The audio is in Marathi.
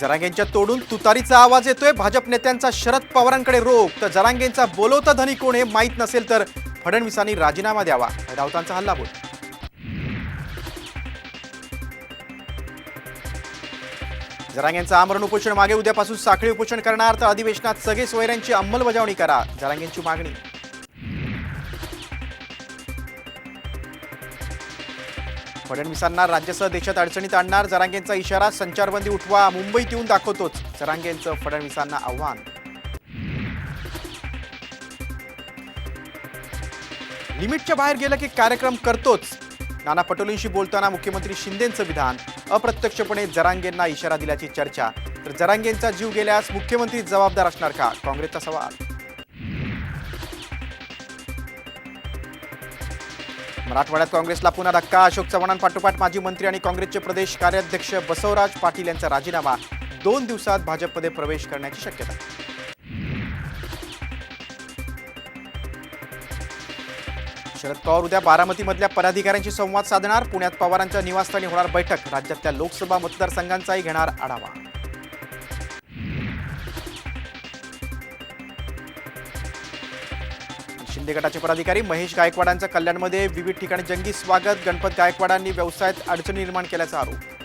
जरांगेंच्या तोडून तुतारीचा आवाज येतोय. भाजप नेत्यांचा शरद पवारांकडे रोख. तर जरांगेंचा बोलवता धनी कोण हे माहीत नसेल तर फडणवीसांनी राजीनामा द्यावा. राऊतांचा हल्ला बोल. जरांगेंचं आमरण उपोषण मागे उद्यापासून साखळी उपोषण करणार. तर अधिवेशनात सगळे सोयऱ्यांची अंमलबजावणी करा. जरांगेंची मागणी. फडणवीसांना राज्यसह देशात अडचणीत आणणार. जरांगेंचा इशारा संचारबंदी उठवा मुंबईत येऊन दाखवतोच जरांगेंचं फडणवीसांना आव्हान. लिमिटच्या बाहेर गेलं की कार्यक्रम करतोच. नाना पटोलेंशी बोलताना मुख्यमंत्री शिंदेंचं विधान. अप्रत्यक्षपणे जरांगेंना इशारा दिल्याची चर्चा. तर जरांगेंचा जीव गेल्यास मुख्यमंत्री जबाबदार असणार का? काँग्रेसचा सवाल. मराठवाड्यात काँग्रेसला पुन्हा धक्का अशोक चव्हाणांपाठोपाठ माजी मंत्री आणि काँग्रेसचे प्रदेश कार्याध्यक्ष बसवराज पाटील यांचा राजीनामा. दोन दिवसात भाजपमध्ये प्रवेश करण्याची शक्यता. शरद पवार उद्या बारामतीमधल्या पदाधिकाऱ्यांशी संवाद साधणार. पुण्यात पवारांच्या निवासस्थानी होणार बैठक. राज्यातल्या लोकसभा मतदारसंघांचाही घेणार आढावा. शिंदे गटाचे पदाधिकारी महेश गायकवाडांचं कल्याणमध्ये विविध ठिकाणी जंगी स्वागत. गणपत गायकवाडांनी व्यवसायात अडचणी निर्माण केल्याचा आरोप.